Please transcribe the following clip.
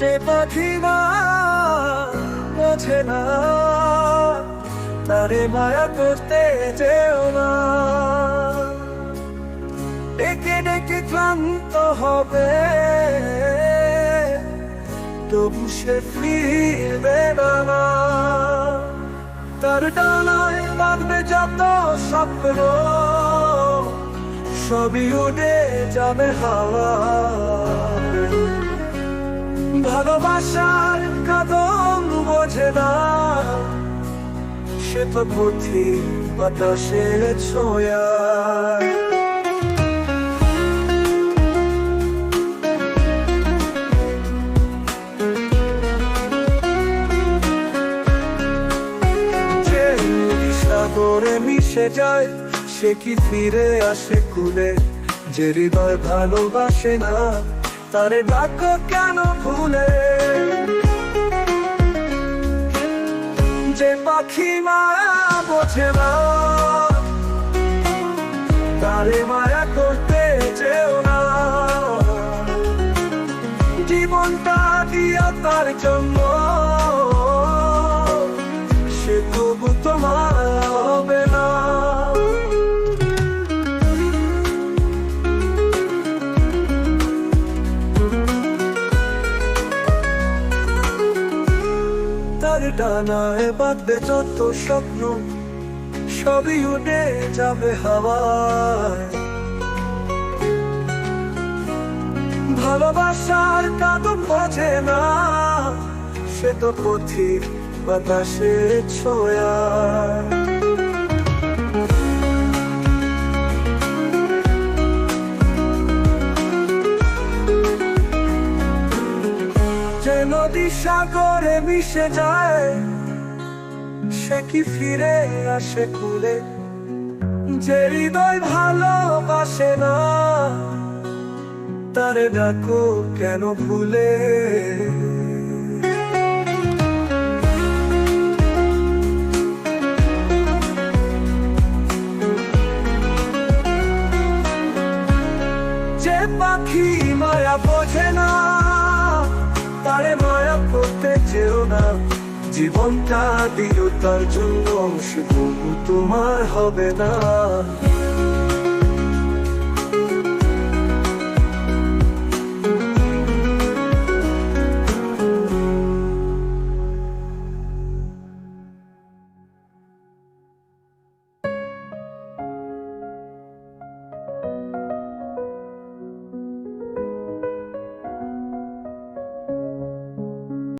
যে পাখি না বোঝে না, তারে মায়া করতে যেও না। ডেকে ডেকে ক্লান্ত হবে, তবু সে ফিরবে না তার ডানায় বাঁধবে যত স্বপ্ন, সবই উড়ে যাবে হাওয়া। ভালোবাসার কদম বোঝে না। সে তো পথি বাতাসের ছোঁয়া। যায়, সে কি ফিরে আসে কুলে? যে হৃদয় ভালোবাসে না তারে ডাক কেন ভুলে? যে পাখি মায়া বোঝে না, তারে মায়া করতে চেও না। জীবনটা দিয়া তার জন্য তার ডানায় বাঁধবে যত স্বপ্ন, সবই উঠে যাবে হাওয়ায়। ভালোবাসার কাদম বাজে না, সে তো পথির বাতাসে ছোয়া যে নদী সাগরে মিশে যায়, সে কি ফিরে আসে কুলে যে হৃদয় ভালোবাসে না, তারে ডাকো কেন ভুলে? যে পাখি মায়া বোঝে না তারে মায়া করতে চেও না। জীবনটা দিও তার জন্য শুধু তোমার হবে না।